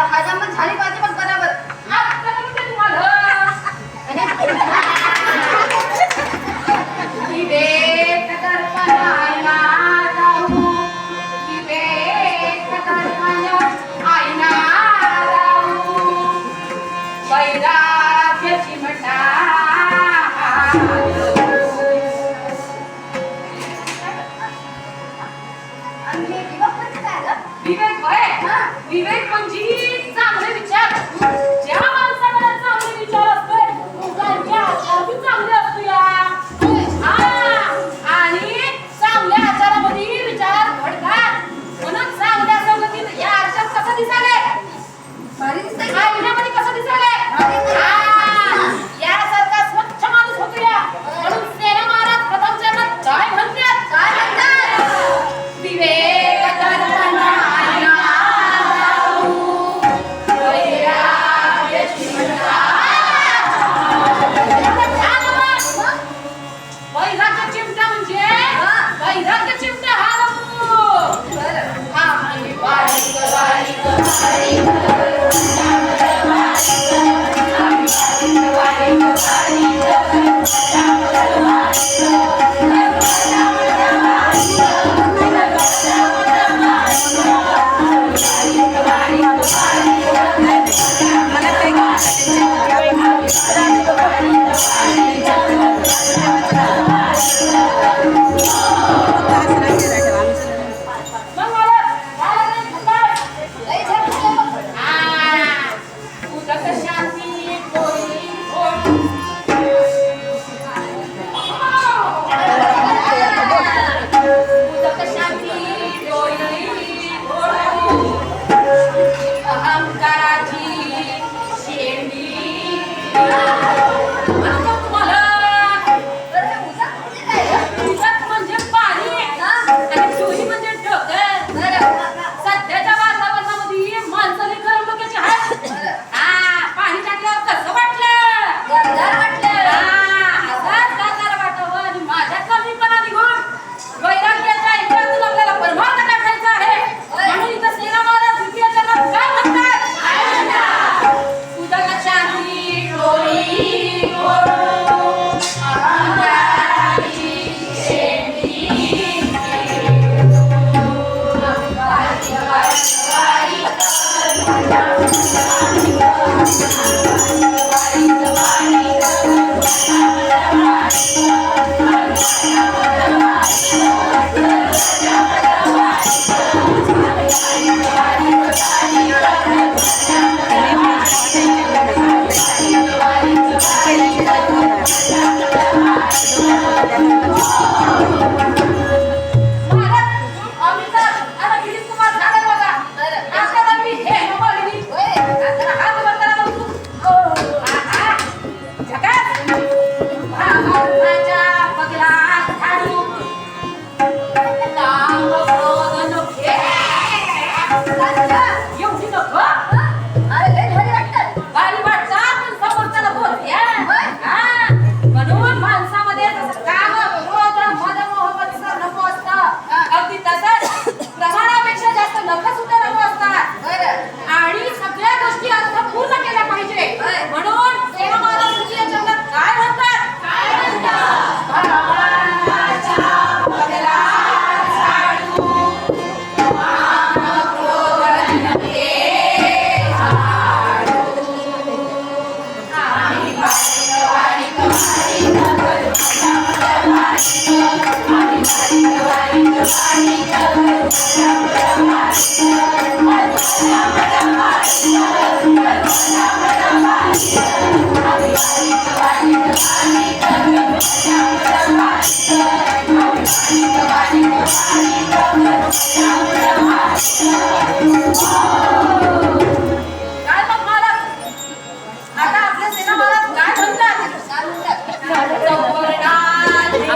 आता हजामत झाली पाहिजे. विवेक होय विवेक म्हणजे चांगले विचार Thank you. आता आपल्या सिनेमाला काय म्हणतात?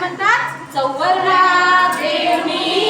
म्हणतात? देवी.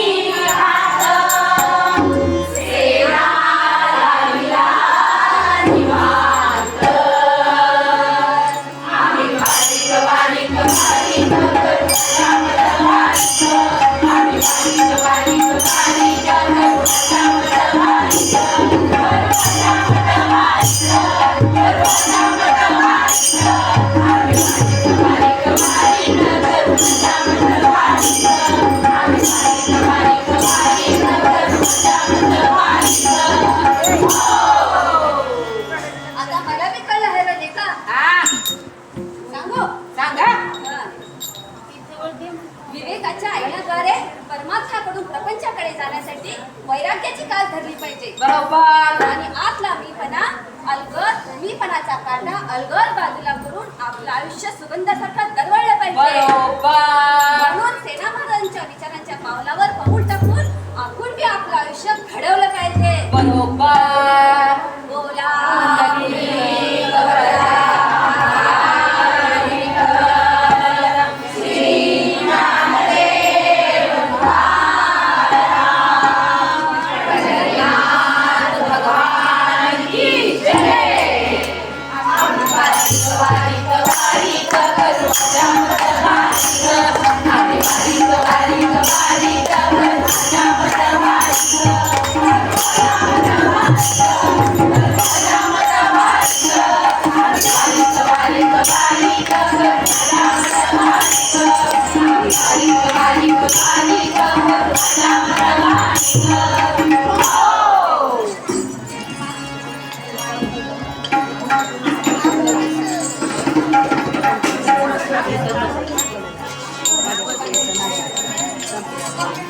प्रपंचाकडून प्रपंचाकडे जाण्यासाठी वैराग्याची काल धरली पाहिजे. बरोबर. आणि आपला मीपणा अलगद मीपणाचा काटा अलगर बाजूला करून आपलं आयुष्य सुगंधासारखा दरवळलं पाहिजे. 감사합니다.